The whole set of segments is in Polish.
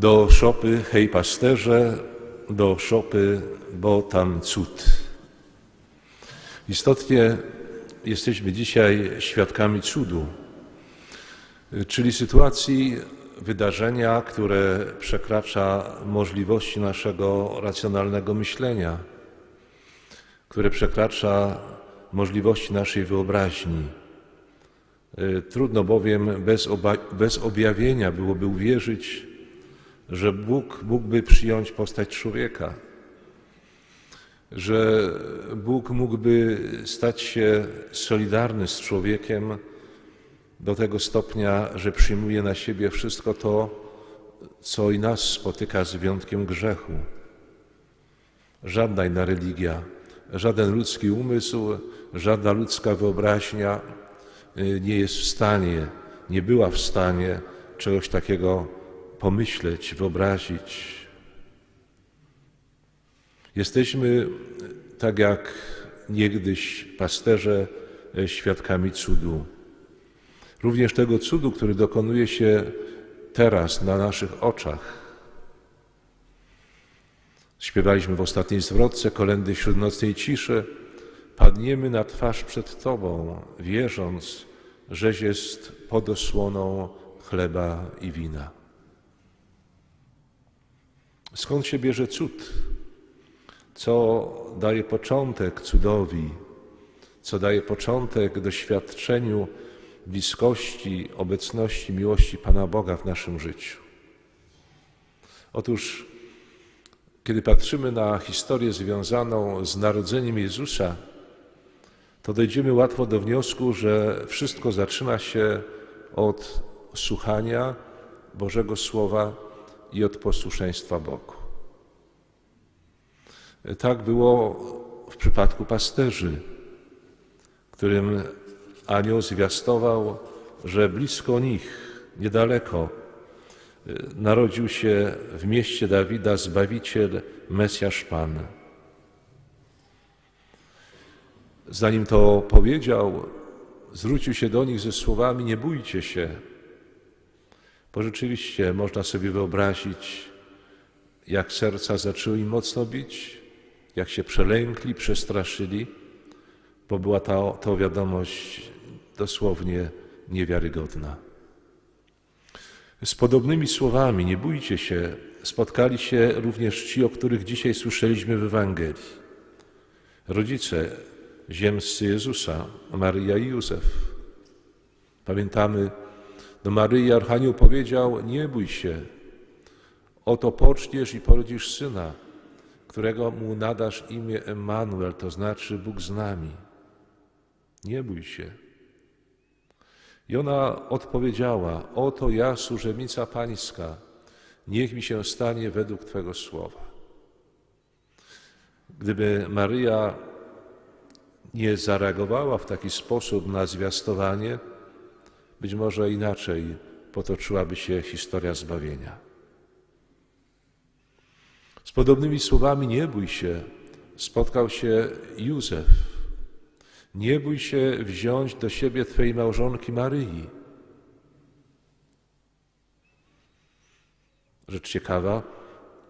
Do szopy hej pasterze, do szopy, bo tam cud. Istotnie jesteśmy dzisiaj świadkami cudu, czyli sytuacji, wydarzenia, które przekracza możliwości naszego racjonalnego myślenia, które przekracza możliwości naszej wyobraźni. Trudno bowiem bez, bez objawienia byłoby uwierzyć, że Bóg mógłby przyjąć postać człowieka, że Bóg mógłby stać się solidarny z człowiekiem do tego stopnia, że przyjmuje na siebie wszystko to, co i nas spotyka z wyjątkiem grzechu. Żadna inna religia, żaden ludzki umysł, żadna ludzka wyobraźnia y, nie jest w stanie, nie była w stanie czegoś takiego pomyśleć, wyobrazić. Jesteśmy, tak jak niegdyś pasterze, e, świadkami cudu. Również tego cudu, który dokonuje się teraz na naszych oczach. Śpiewaliśmy w ostatniej zwrotce kolendy wśród nocnej ciszy. Padniemy na twarz przed Tobą, wierząc, żeś jest pod osłoną chleba i wina. Skąd się bierze cud? Co daje początek cudowi? Co daje początek doświadczeniu bliskości, obecności, miłości Pana Boga w naszym życiu? Otóż, kiedy patrzymy na historię związaną z narodzeniem Jezusa, to dojdziemy łatwo do wniosku, że wszystko zaczyna się od słuchania Bożego Słowa i od posłuszeństwa Bogu. Tak było w przypadku pasterzy, którym anioł zwiastował, że blisko nich, niedaleko, narodził się w mieście Dawida Zbawiciel, Mesjasz Pan. Zanim to powiedział, zwrócił się do nich ze słowami: Nie bójcie się, bo rzeczywiście można sobie wyobrazić, jak serca zaczęły im mocno bić, jak się przelękli, przestraszyli, bo była ta, to wiadomość dosłownie niewiarygodna. Z podobnymi słowami, nie bójcie się, spotkali się również ci, o których dzisiaj słyszeliśmy w Ewangelii. Rodzice ziemscy Jezusa, Maryja i Józef. Pamiętamy, do Maryi Archanioł powiedział: Nie bój się, oto poczniesz i porodzisz syna, którego mu nadasz imię Emmanuel, to znaczy Bóg z nami. Nie bój się. I ona odpowiedziała: Oto ja, służebnica Pańska, niech mi się stanie według Twego słowa. Gdyby Maryja nie zareagowała w taki sposób na zwiastowanie, być może inaczej potoczyłaby się historia zbawienia. Z podobnymi słowami nie bój się, spotkał się Józef. Nie bój się wziąć do siebie Twojej małżonki Maryi. Rzecz ciekawa,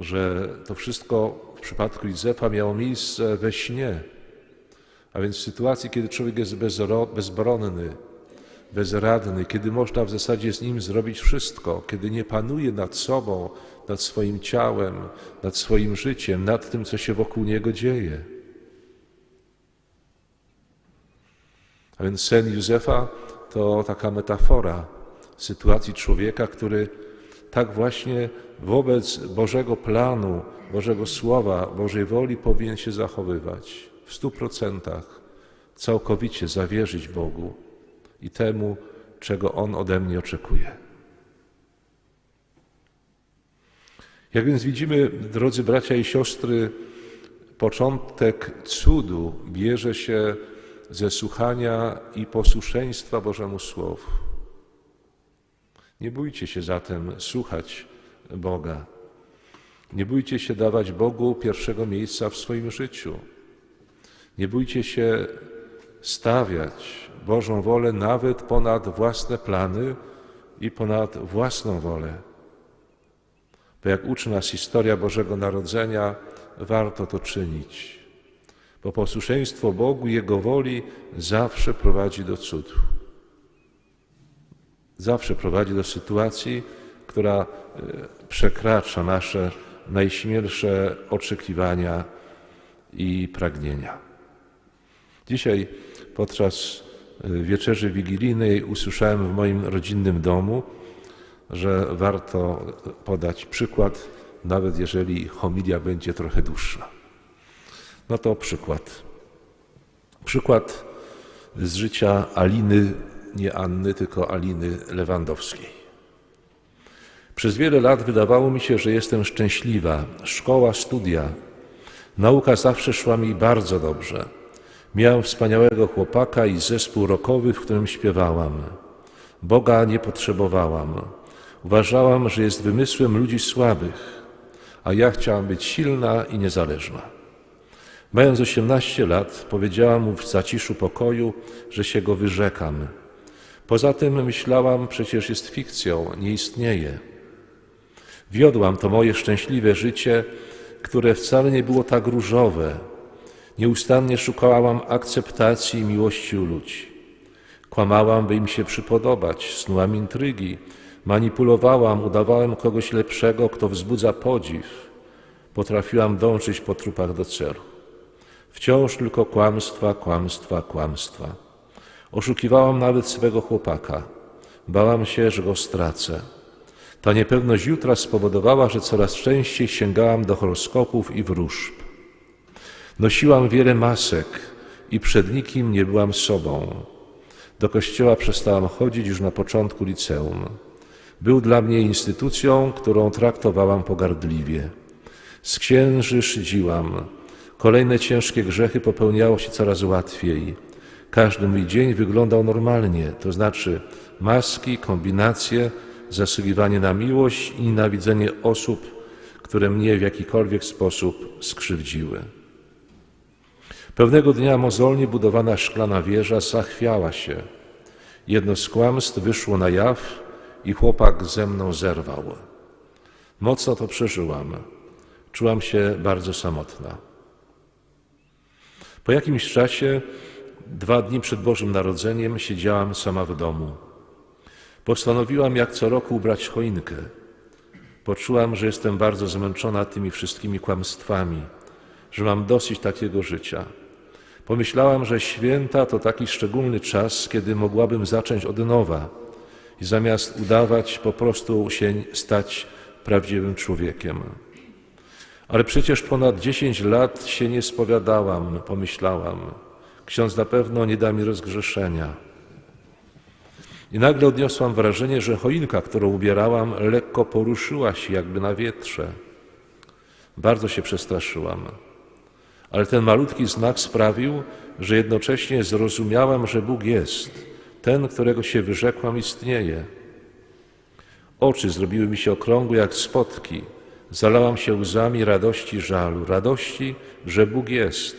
że to wszystko w przypadku Józefa miało miejsce we śnie, a więc w sytuacji, kiedy człowiek jest bezbronny, bezradny, kiedy można w zasadzie z nim zrobić wszystko, kiedy nie panuje nad sobą, nad swoim ciałem, nad swoim życiem, nad tym, co się wokół niego dzieje. A więc sen Józefa to taka metafora sytuacji człowieka, który tak właśnie wobec Bożego planu, Bożego Słowa, Bożej woli powinien się zachowywać w stu procentach, całkowicie zawierzyć Bogu i temu, czego On ode mnie oczekuje. Jak więc widzimy, drodzy bracia i siostry, początek cudu bierze się ze słuchania i posłuszeństwa Bożemu Słowu. Nie bójcie się zatem słuchać Boga. Nie bójcie się dawać Bogu pierwszego miejsca w swoim życiu. Nie bójcie się stawiać Bożą wolę nawet ponad własne plany i ponad własną wolę. Bo jak uczy nas historia Bożego Narodzenia, warto to czynić. Bo posłuszeństwo Bogu Jego woli zawsze prowadzi do cudu. Zawsze prowadzi do sytuacji, która e, przekracza nasze najśmielsze oczekiwania i pragnienia. Dzisiaj podczas wieczerzy wigilijnej usłyszałem w moim rodzinnym domu, że warto podać przykład, nawet jeżeli homilia będzie trochę dłuższa. No to przykład. Przykład z życia Aliny, nie Anny, tylko Aliny Lewandowskiej. Przez wiele lat wydawało mi się, że jestem szczęśliwa. Szkoła, studia. Nauka zawsze szła mi bardzo dobrze. Miałem wspaniałego chłopaka i zespół rokowy, w którym śpiewałam. Boga nie potrzebowałam. Uważałam, że jest wymysłem ludzi słabych, a ja chciałam być silna i niezależna. Mając 18 lat, powiedziałam mu w zaciszu pokoju, że się go wyrzekam. Poza tym myślałam, przecież jest fikcją, nie istnieje. Wiodłam to moje szczęśliwe życie, które wcale nie było tak różowe. Nieustannie szukałam akceptacji i miłości u ludzi. Kłamałam, by im się przypodobać, snułam intrygi, manipulowałam, udawałem kogoś lepszego, kto wzbudza podziw. Potrafiłam dążyć po trupach do celu. Wciąż tylko kłamstwa, kłamstwa, kłamstwa. Oszukiwałam nawet swego chłopaka. Bałam się, że go stracę. Ta niepewność jutra spowodowała, że coraz częściej sięgałam do horoskopów i wróżb. Nosiłam wiele masek i przed nikim nie byłam sobą. Do kościoła przestałam chodzić już na początku liceum. Był dla mnie instytucją, którą traktowałam pogardliwie. Z księży szydziłam. Kolejne ciężkie grzechy popełniało się coraz łatwiej. Każdy mój dzień wyglądał normalnie, to znaczy maski, kombinacje, zasługiwanie na miłość i nienawidzenie osób, które mnie w jakikolwiek sposób skrzywdziły. Pewnego dnia mozolnie budowana szklana wieża zachwiała się. Jedno z kłamstw wyszło na jaw i chłopak ze mną zerwał. Mocno to przeżyłam. Czułam się bardzo samotna. Po jakimś czasie, dwa dni przed Bożym Narodzeniem, siedziałam sama w domu. Postanowiłam jak co roku ubrać choinkę. Poczułam, że jestem bardzo zmęczona tymi wszystkimi kłamstwami, że mam dosyć takiego życia. Pomyślałam, że święta to taki szczególny czas, kiedy mogłabym zacząć od nowa i zamiast udawać, po prostu się stać prawdziwym człowiekiem. Ale przecież ponad dziesięć lat się nie spowiadałam, pomyślałam. Ksiądz na pewno nie da mi rozgrzeszenia. I nagle odniosłam wrażenie, że choinka, którą ubierałam, lekko poruszyła się jakby na wietrze. Bardzo się przestraszyłam. Ale ten malutki znak sprawił, że jednocześnie zrozumiałam, że Bóg jest. Ten, którego się wyrzekłam, istnieje. Oczy zrobiły mi się okrągłe jak spotki. Zalałam się łzami radości żalu. Radości, że Bóg jest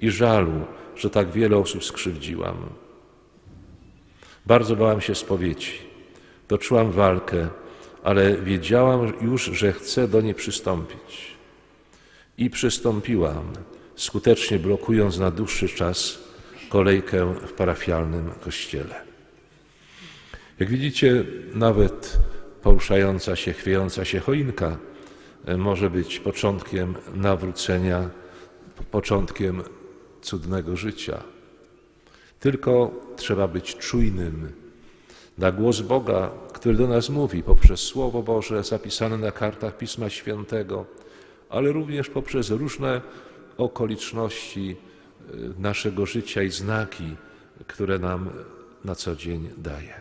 i żalu, że tak wiele osób skrzywdziłam. Bardzo bałam się spowiedzi. Toczyłam walkę, ale wiedziałam już, że chcę do niej przystąpić. I przystąpiłam, skutecznie blokując na dłuższy czas kolejkę w parafialnym kościele. Jak widzicie, nawet poruszająca się, chwiejąca się choinka e, może być początkiem nawrócenia, początkiem cudnego życia. Tylko trzeba być czujnym na głos Boga, który do nas mówi poprzez Słowo Boże zapisane na kartach Pisma Świętego, ale również poprzez różne okoliczności e, naszego życia i znaki, które nam na co dzień daje.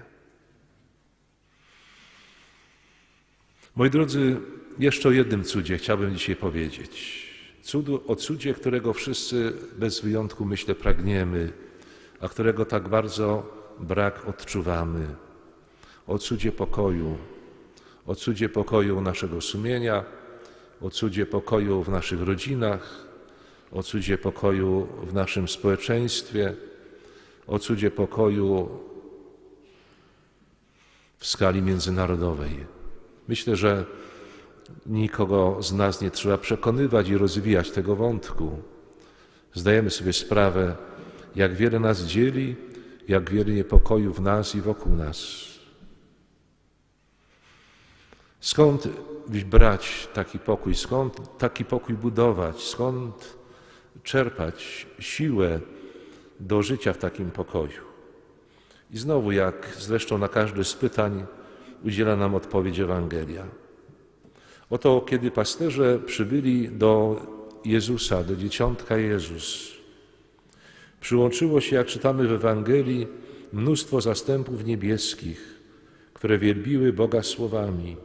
Moi drodzy, jeszcze o jednym cudzie chciałbym dzisiaj powiedzieć. Cudu, o cudzie, którego wszyscy bez wyjątku, myślę, pragniemy a którego tak bardzo brak odczuwamy. O cudzie pokoju, o cudzie pokoju naszego sumienia, o cudzie pokoju w naszych rodzinach, o cudzie pokoju w naszym społeczeństwie, o cudzie pokoju w skali międzynarodowej. Myślę, że nikogo z nas nie trzeba przekonywać i rozwijać tego wątku. Zdajemy sobie sprawę, jak wiele nas dzieli, jak wiele niepokoju w nas i wokół nas. Skąd brać taki pokój? Skąd taki pokój budować? Skąd czerpać siłę do życia w takim pokoju? I znowu, jak zresztą na każde z pytań, udziela nam odpowiedź Ewangelia. Oto, kiedy pasterze przybyli do Jezusa, do dzieciątka Jezus, przyłączyło się, jak czytamy w Ewangelii, mnóstwo zastępów niebieskich, które wielbiły Boga słowami: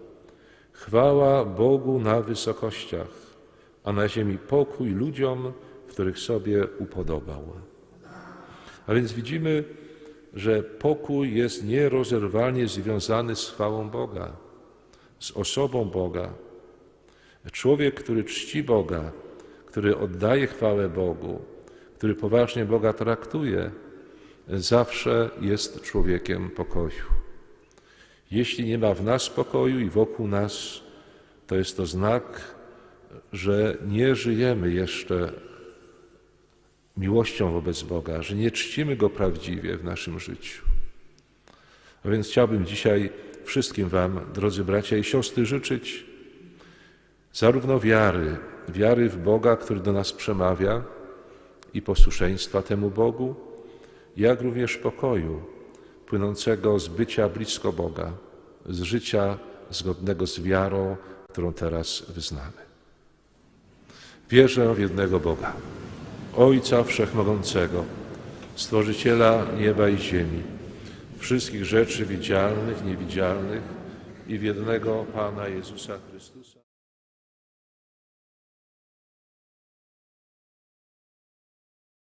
Chwała Bogu na wysokościach, a na ziemi pokój ludziom, których sobie upodobał. A więc widzimy, że pokój jest nierozerwalnie związany z chwałą Boga, z osobą Boga. Człowiek, który czci Boga, który oddaje chwałę Bogu, który poważnie Boga traktuje, zawsze jest człowiekiem pokoju. Jeśli nie ma w nas pokoju i wokół nas, to jest to znak, że nie żyjemy jeszcze miłością wobec Boga, że nie czcimy Go prawdziwie w naszym życiu. A więc chciałbym dzisiaj wszystkim Wam, drodzy bracia i siostry, życzyć zarówno wiary, wiary w Boga, który do nas przemawia i posłuszeństwa temu Bogu, jak również pokoju płynącego z bycia blisko Boga, z życia zgodnego z wiarą, którą teraz wyznamy. Wierzę w jednego Boga, Ojca Wszechmogącego, Stworzyciela nieba i ziemi, wszystkich rzeczy widzialnych, niewidzialnych i w jednego Pana Jezusa Chrystusa.